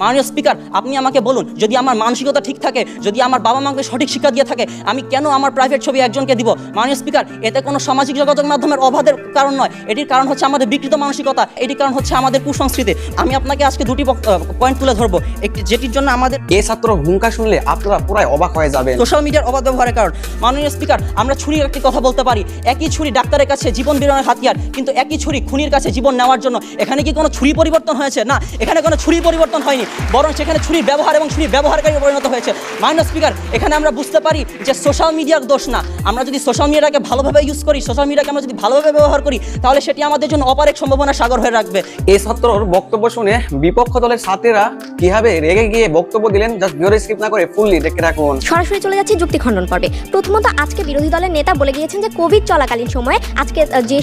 মাননীয় স্পিকার আপনি আমাকে বলুন যদি আমার মানসিকতা ঠিক থাকে যদি আমার বাবা মাকে সঠিক শিক্ষা দিয়ে থাকে আমি কেন আমার প্রাইভেট ছবি একজনকে দিব? মাননীয় স্পিকার এতে কোনো সামাজিক যোগাযোগ মাধ্যমের অভাবের কারণ নয়। এটির কারণ হচ্ছে আমাদের বিকৃত মানসিকতা এটির কারণ হচ্ছে আমাদের কুসংস্কৃতি। আমি আপনাকে আজকে দুটি পয়েন্ট তুলে ধরবো। একটি যেটির জন্য আমাদের এই ছাত্র হুঙ্কা শুনলে আপনারা পুরাই অবাক হয়ে যাবে সোশ্যাল মিডিয়ার অবাধ ব্যবহারের কারণ। মাননীয় স্পিকার আমরা ছুরির একটি কথা বলতে পারি। একই ছুরি ডাক্তারের কাছে জীবন বিরোধের হাতিয়ার কিন্তু একই ছুরি খুনির কাছে জীবন নেওয়ার জন্য। এখানে কি কোনো ছুরি পরিবর্তন হয়েছে? না এখানে কোনো ছুরি পরিবর্তন হয়নি। বরং সেখানে ছুরির ব্যবহার এবং ছুরির ব্যবহারকারী পরিণত হয়েছে। মাননীয় স্পিকার এখানে আমরা বুঝতে পারি যে সোশ্যাল মিডিয়ার দোষ না। আমরা যদি সোশ্যাল মিডিয়াকে ভালোভাবে ইউজ করি সোশ্যাল মিডিয়াকে আমরা যদি ভালোভাবে ব্যবহার করি তাহলে সেটি আমাদের জন্য অপারেক সম্ভাবনা সাগর হয়ে রাখবে। এই ছাত্রর বক্তব্য শুনে বিপক্ষ দলের ছাত্রীরা কীভাবে রেগে গিয়ে বক্তব্য দিলেন জাস্ট ভিডিও স্কিপ না করে ফুললি দেখে রাখুন। সরাসরি চলে যাচ্ছে যুক্তি খণ্ডন পর্বে। প্রথমত আজকে বিরোধী দলের নেতা বলে গিয়েছেন যে কোভিড চলাকালীন সময়ে আজকে যে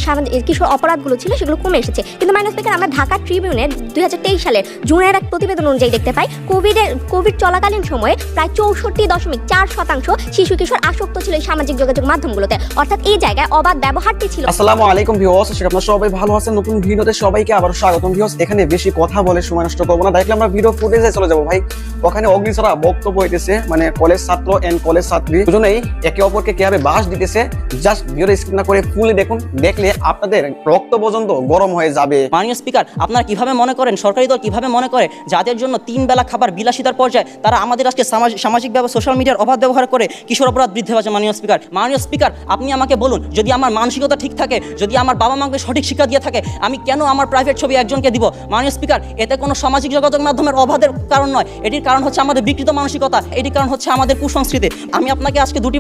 কিশোর অপরাধগুলো ছিল সেগুলো কমে এসেছে। কিন্তু মাইনাস স্পিকার আমরা ঢাকা ট্রিবিউনের দুই হাজার তেইশ সালের জুনের এক প্রতিবেদন অনুযায়ী দেখতে পাই কোভিডের কোভিড চলাকালীন সময়ে প্রায় চৌষট্টি দশমিক চার শতাংশ শিশু কিশোর আসক্ত ছিল এই সামাজিক যোগাযোগ মাধ্যমগুলোতে। অর্থাৎ এই জায়গায় অবাধ ব্যবহারটি ছিল। আসসালামু আলাইকুম ভিউয়ার্স আশা করি আপনারা সবাই ভালো আছেন। নতুন ভিডিওতে সবাইকে আবার স্বাগতম ভিউয়ার্স এখানে বেশি কথা বলে সময় নষ্ট করব না। দেখলে আমরা ভিডিও ফুটেজে চলে যাব। ভাই ওখানে অগ্নিছড়া বক্তব্য হইতেছে মানে কলেজ ছাত্র এন্ড কলেজ ছাত্রী। দুজনেই একে অপরকে কীভাবে বাস দিতেছে জাস্ট ভিডিও স্কিপ না করে ফুলে দেখুন। দেখলে আপনাদের রক্ত পর্যন্ত গরম হয়ে যাবে। মাননীয় স্পিকার আপনারা কীভাবে মনে করেন? সরকারি দল কীভাবে মনে করে? যাদের জন্য তিন বেলা খাবার বিলাসিতার পর্যায়ে তারা আমাদের আজকে সামাজিক ব্যবস্থা সোশ্যাল মিডিয়ার অভাব ব্যবহার করে কিশোর অপরাধ বৃদ্ধি পাচ্ছে, মাননীয় স্পিকার মাননীয় স্পিকার আপনি আমাকে বলুন, যদি আমার মানসিকতা ঠিক থাকে, যদি আমার বাবা মাকে সঠিক শিক্ষা দিয়ে থাকে, আমি কেন আমার প্রাইভেট ছবি একজনকে দিব? মাননীয় স্পিকার এতে কোনো সামাজিক যোগাযোগ মাধ্যমের অভাবের কারণ নয়। এটির কারণ হচ্ছে আমাদের বিকৃত মানসিকতা, এটির কারণ হচ্ছে আমাদের কুসংস্কৃতি। আমি আপনাকে আজকে দুটি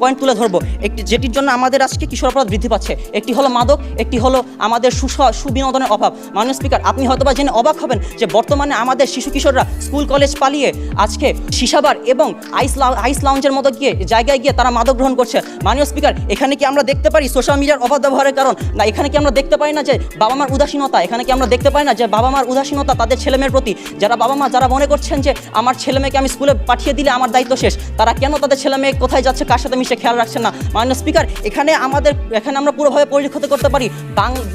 পয়েন্ট তুলে ধরবো। একটি, যেটির জন্য আমাদের আজকে কিশোর অপরাধ বৃদ্ধি পাচ্ছে, একটি হলো মাদক, একটি হলো আমাদের সুস, সুবিনোদনের অভাব। মাননীয় স্পিকার আপনি হয়তোবা জেনে অবাক হবেন যে বর্তমানে আমাদের শিশু কিশোররা স্কুল, কলেজ পালিয়ে আজকে সিসাবার এবং আইস আইস লাউঞ্জের মতো গিয়ে, জায়গায় গিয়ে তারা মাদক গ্রহণ করছে। মাননীয় স্পিকার, এখানে কি আমরা দেখতে পারি সোশ্যাল মিডিয়ার অবাধ ব্যবহারের কারণ? না, এখানে কি আমরা দেখতে পাই না যে বাবা মার উদাসীনতা? এখানে কি আমরা দেখতে পাই না যে বাবা মার উদাসীনতা তাদের ছেলেমেয়ের প্রতি? যারা বাবা মা, যারা মনে করছেন যে আমার ছেলেমেয়েকে আমি স্কুলে পাঠিয়ে দিলে আমার দায়িত্ব শেষ, তারা কেন তাদের ছেলে মেয়ে কোথায় যাচ্ছে, কার সাথে মিশে খেয়াল রাখছেন না? মাননীয় স্পিকার, এখানে আমাদের, এখানে আমরা পুরোভাবে পরিলক্ষিত করতে পারি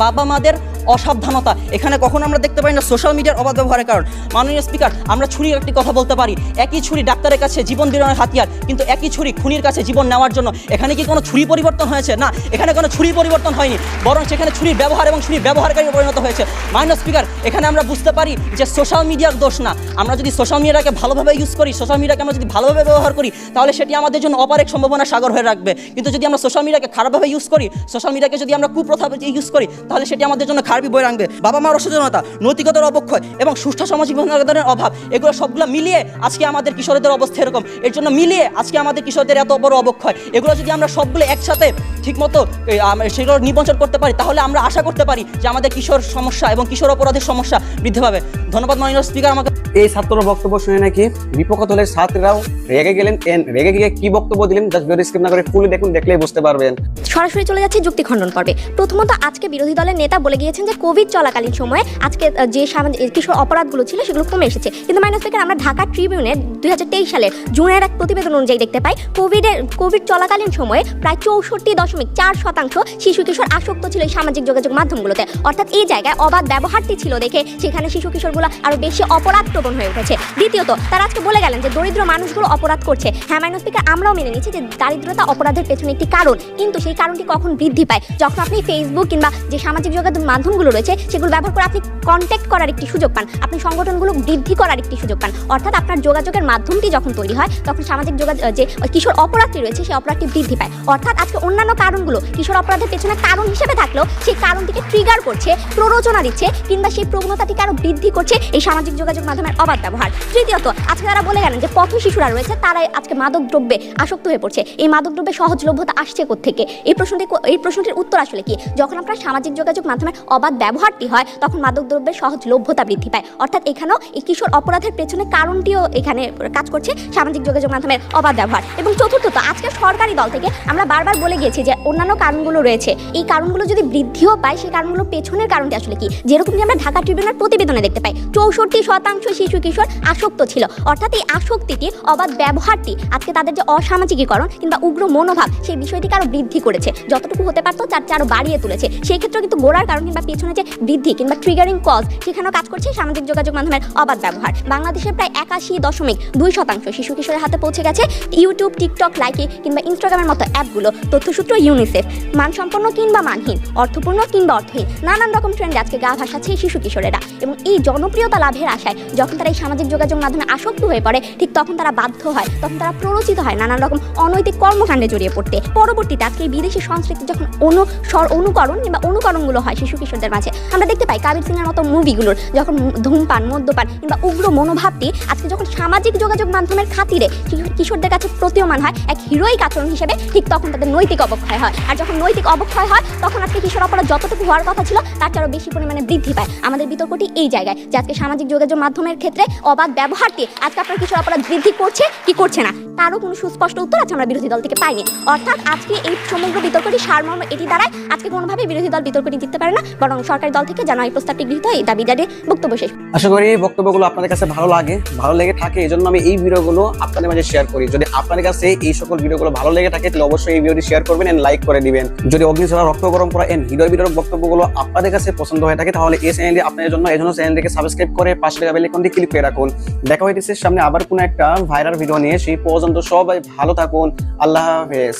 বাবা মাদের অসাবধানতা। এখানে কখনো আমরা দেখতে পাই না সোশ্যাল মিডিয়ার অবাধ ব্যবহারের কারণ। মাননীয় স্পিকার আমরা ছুরির একটি কথা বলতে পারি। একই ছুরি ডাক্তারের কাছে জীবন বিরোধের হাতিয়ার, কিন্তু একই ছুরি খুনির কাছে জীবন নেওয়ার জন্য। এখানে কি কোনো ছুরি পরিবর্তন হয়েছে? না, এখানে কোনো ছুরি পরিবর্তন হয়নি। বরং সেখানে ছুরির ব্যবহার এবং ছুরির ব্যবহারকারী পরিণত হয়েছে। মাইনাস স্পিকার এখানে আমরা বুঝতে পারি যে সোশ্যাল মিডিয়ার দোষ না। আমরা যদি সোশ্যাল মিডিয়াকে ভালোভাবে ইউজ করি সোশ্যাল মিডিয়াকে আমরা যদি ভালোভাবে ব্যবহার করি, তাহলে সেটি আমাদের জন্য অপারেক সম্ভাবনা সাগর হয়ে রাখবে। কিন্তু যদি আমরা সোশ্যাল মিডিয়াকে খারাপভাবে ইউজ করি সোশ্যাল মিডিয়াকে যদি আমরা কুপ্রথা ইউজ করি, তাহলে সেটি আমাদের জন্য খারাপই বই রাখবে। বাবা মার অসচেতনতা নৈতিকতার অবক্ষয় এবং সুষ্ঠু সামাজিক বিনোদনের অভাব এগুলো সবগুলো মিলিয়ে আজকে আমাদের কিশোরদের অবস্থা এরকম। এর জন্য মিলিয়ে আজকে আমাদের কিশোরদের এত বড় অবক্ষয়। এগুলো যদি আমরা সবগুলো একসাথে ঠিকমতো সেগুলো নিবঞ্চন করতে পারি তাহলে আমরা আশা করতে পারি যে আমাদের কিশোর সমস্যা এবং কিশোর অপরাধের সমস্যা বৃদ্ধি পাবে। ধন্যবাদ মাননীয় স্পিকার আমাকে। এই ছাত্র বক্তব্য শুনে নাকি বিপক্ষ দলের ছাত্রীরাও রেগে গেলেন। রেগে গিয়ে কি বক্তব্য দিলেন? জাস্ট ভিডিও স্কিপ না করে ফুলে দেখুন দেখলেই বুঝতে পারবেন। সরাসরি চলে যাচ্ছে যুক্তি খণ্ডন পর্বে। প্রথমত আজকে বিরোধী দলের নেতা বলে গিয়েছেন যে কোভিড চলাকালীন সময়ে আজকে যে কিশোর অপরাধগুলো ছিল সেগুলো কমে এসেছে। কিন্তু মাইনাস স্পিকার আমরা ঢাকা ট্রিবিউনের দুই হাজার তেইশ সালের জুনের এক প্রতিবেদন অনুযায়ী দেখতে পাই কোভিডের কোভিড চলাকালীন সময়ে প্রায় চৌষট্টি দশমিক চার শতাংশ শিশু কিশোর আসক্ত ছিল এই সামাজিক যোগাযোগ মাধ্যমগুলোতে। অর্থাৎ এই জায়গায় অবাধ ব্যবহারটি ছিল দেখে সেখানে শিশু কিশোরগুলো আরও বেশি অপরাধ প্রবণ হয়ে উঠেছে। দ্বিতীয়ত, তারা আজকে বলে গেলেন যে দরিদ্র মানুষগুলো অপরাধ করছে। হ্যাঁ মাইনাস স্পিকার আমরাও মেনে নিচ্ছি যে দারিদ্রতা অপরাধের পেছনে একটি কারণ। কিন্তু সেই কারণটি কখন বৃদ্ধি পায়? যখন আপনি ফেসবুক কিংবা যে সামাজিক যোগাযোগ মাধ্যমগুলো রয়েছে, সেগুলো ব্যবহার করে আপনি কন্ট্যাক্ট করার একটি সুযোগ পান। আপনি সংগঠনগুলো বৃদ্ধি করার একটি সুযোগ পান। অর্থাৎ আপনার যোগাযোগের মাধ্যমটি যখন তৈরি হয়, তখন সামাজিক যোগাযোগ যে কিশোর অপরাধটি রয়েছে, সেই অপরাধটি বৃদ্ধি পায়। অর্থাৎ আজকে অন্যান্য কারণগুলো, কিশোর অপরাধের পেছনে কারণ হিসেবে থাকলেও সেই কারণটিকে ট্রিগার করছে, প্ররোচনা দিচ্ছে, কিংবা সেই প্রবণতাটিকে আরও বৃদ্ধি করছে এই সামাজিক যোগাযোগ মাধ্যমের অবাধ ব্যবহার। তৃতীয়ত, আজকে তারা বলে গেলেন যে পথ শিশুরা রয়েছে, তারাই আজকে মাদক দ্রব্যে আসক্ত হয়ে পড়ছে। এই মাদক দ্রব্যে সহজলভ্যতা আসছে থেকে এই প্রশ্নটি এই প্রশ্নটির উত্তর আসলে কি? যখন আপনার সামাজিক যোগাযোগ মাধ্যমের অবাধ ব্যবহারটি হয়, তখন মাদক দ্রব্যের সহজলভ্যতা বৃদ্ধি পায়। অর্থাৎ এখানেও এই কিশোর অপরাধের পেছনে কারণটিও এখানে কাজ করছে সামাজিক যোগাযোগ মাধ্যমের অবাধ ব্যবহার। এবং চতুর্থত আজকে সরকারি দল থেকে আমরা বারবার বলে গেছি যে অন্যান্য কারণগুলো রয়েছে। এই কারণগুলো যদি বৃদ্ধিও পায়, সেই কারণগুলো পেছনের কারণটি আসলে কি? যেরকম যে আমরা ঢাকা ট্রিবিউনাল প্রতিবেদনে দেখতে পাই, চৌষট্টি শতাংশ শিশু কিশোর আসক্ত ছিল। অর্থাৎ এই আসক্তিটি অবাধ ব্যবহারটি, আজকে তাদের যে অসামাজিকীকরণ কিংবা উগ্র মনোভাব, সেই বিষয়টিকে আরও বৃদ্ধি করেছে। যতটুকু হতে পারতো, তার আরও বাড়িয়ে তুলেছে। সেই ক্ষেত্রে কিন্তু গোড়ার কারণ কিংবা পেছনে যে বৃদ্ধি কিংবা ট্রিগারিং কজ সেখানেও কাজ করছে সামাজিক যোগাযোগ মাধ্যমের অবাধ ব্যবহার। বাংলাদেশের প্রায় একাশি দশমিক দুই শতাংশ শিশু কিশোরের হাতে পৌঁছে গেছে ইউটিউব টিকটক লাইকি কিংবা ইনস্টাগ্রামের মতো অ্যাপগুলো। তথ্যসূত্র ইউনিসেফ মানসম্পন্ন কিংবা মানহীন, অর্থপূর্ণ কিংবা অর্থহীন, নানান রকম ট্রেন্ডে আজকে গা ভাসাচ্ছে শিশু কিশোরেরা। এবং এই জনপ্রিয়তা লাভের আশায় যখন তারা এই সামাজিক যোগাযোগ মাধ্যমে আসক্ত হয়ে পড়ে, ঠিক তখন তারা বাধ্য হয়, তখন তারা প্ররোচিত হয় নানান রকম অনৈতিক কর্মকাণ্ডে জড়িয়ে পড়তে। পরবর্তীতে আজকে বিদেশি সংস্কৃতি যখন অনুসর, অনুকরণ কিংবা অনুকরণগুলো হয় শিশু কিশোরদের মাঝে। আমরা দেখতে পাই কাবির সিং এর মতো মুভিগুলোর যখন ধূমপান, মদ্যপান কিংবা উগ্র মনোভাবটি আজকে যখন সামাজিক যোগাযোগ মাধ্যমের খাতিরে কিশোরদের কাছে প্রতীয়মান হয়, এক হিরোইক আচরণ হিসেবে ঠিক তখন তাদের নৈতিক অবক্ষয় হয়। আর যখন নৈতিক অবক্ষয় হয়, তখন আজকে কিশোর অপরাধ যতটুকু হওয়ার কথা ছিল, তার চেয়ে বেশি পরিমাণে বৃদ্ধি পায়। আমাদের বিতর্কটি এই জায়গায় যে আজকে সামাজিক যোগাযোগ মাধ্যমের ক্ষেত্রে অবাধ ব্যবহারটি আজকে আপনার কিশোর অপরাধ বৃদ্ধি করছে কি করছে না? তারও কোনো সুস্পষ্ট উত্তর আছে আমরা বিরোধী দল থেকে পাইনি। অর্থাৎ আজকে এই সমগ্র বিতর্কটি সারমর্ম এটি দ্বারাই আজকে কোনোভাবে বিরোধী দল বিতর্কটি জিততে পারে না বরং সরকারি দল থেকে এই প্রস্তাবটি গৃহীত এই দাবি জানিয়ে বক্তব্য শেষ। আশা করি এই বক্তব্যগুলো আপনাদের কাছে ভালো লাগে, ভালো লেগে থাকে এই আমি এই ভিডিওগুলো আপনাদের মাঝে শেয়ার করি। যদি আপনাদের কাছে এই সকল ভিডিওগুলো ভালো লেগে থাকে, তাহলে অবশ্যই এই ভিডিওটি শেয়ার করবেন এন্ড লাইক করে দিবেন। যদি অগ্নিশরা রক্ত গরম করা এন্ড হৃদয় বিতরক বক্তব্যগুলো আপনাদের কাছে পছন্দ হয়ে থাকে, তাহলে এই চ্যানেলটি আপনাদের জন্য এই জন্য চ্যানেলটিকে সাবস্ক্রাইব করে পাশে থাকা বেল আইকনটি ক্লিক করে রাখুন। দেখা হইতেছে সামনে আবার কোনো একটা ভাইরাল ভিডিও নিয়ে, সেই পর্যন্ত সবাই ভালো থাকুন। আল্লাহ হাফেজ।